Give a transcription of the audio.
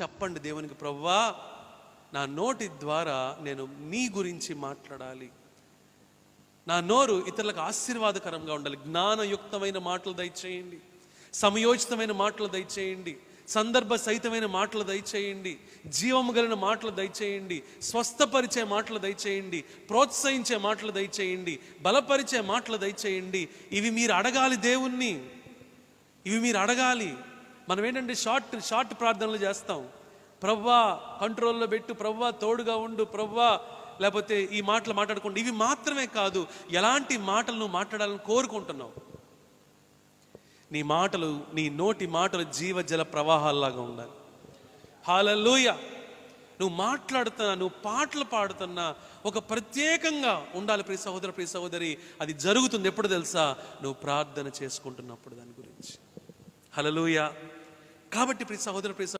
చెప్పండి దేవునికి ప్రవ్వా నా నోటి ద్వారా నేను నీ గురించి మాట్లాడాలి. నా నోరు ఇతరులకు ఆశీర్వాదకరంగా ఉండాలి. జ్ఞానయుక్తమైన మాటలు దయచేయండి. సమయోచితమైన మాటలు దయచేయండి. సందర్భ సహితమైన మాటలు దయచేయండి. జీవము గలిన మాటలు దయచేయండి. స్వస్థపరిచే మాటలు దయచేయండి. ప్రోత్సహించే మాటలు దయచేయండి. బలపరిచే మాటలు దయచేయండి. ఇవి మీరు అడగాలి దేవుణ్ణి. ఇవి మీరు అడగాలి. మనం ఏంటంటే షార్ట్ షార్ట్ ప్రార్థనలు చేస్తాం. ప్రవ్వా కంట్రోల్లో పెట్టు ప్రవ్వా తోడుగా ఉండు ప్రవ్వా లేకపోతే ఈ మాటలు మాట్లాడుకోండి. ఇవి మాత్రమే కాదు ఎలాంటి మాటలను మాట్లాడాలని కోరుకుంటున్నావు? నీ మాటలు నీ నోటి మాటలు జీవజల ప్రవాహాల్లాగా ఉండాలి. హాలలోయ! నువ్వు మాట్లాడుతున్నా నువ్వు పాటలు పాడుతున్నా ఒక ప్రత్యేకంగా ఉండాలి ప్రియ సహోదర ప్రియ సహోదరి. అది జరుగుతుంది ఎప్పుడు తెలుసా? నువ్వు ప్రార్థన చేసుకుంటున్నప్పుడు దాని గురించి. హలలుయ! కాబట్టి ప్రతి సహోదర ప్రతి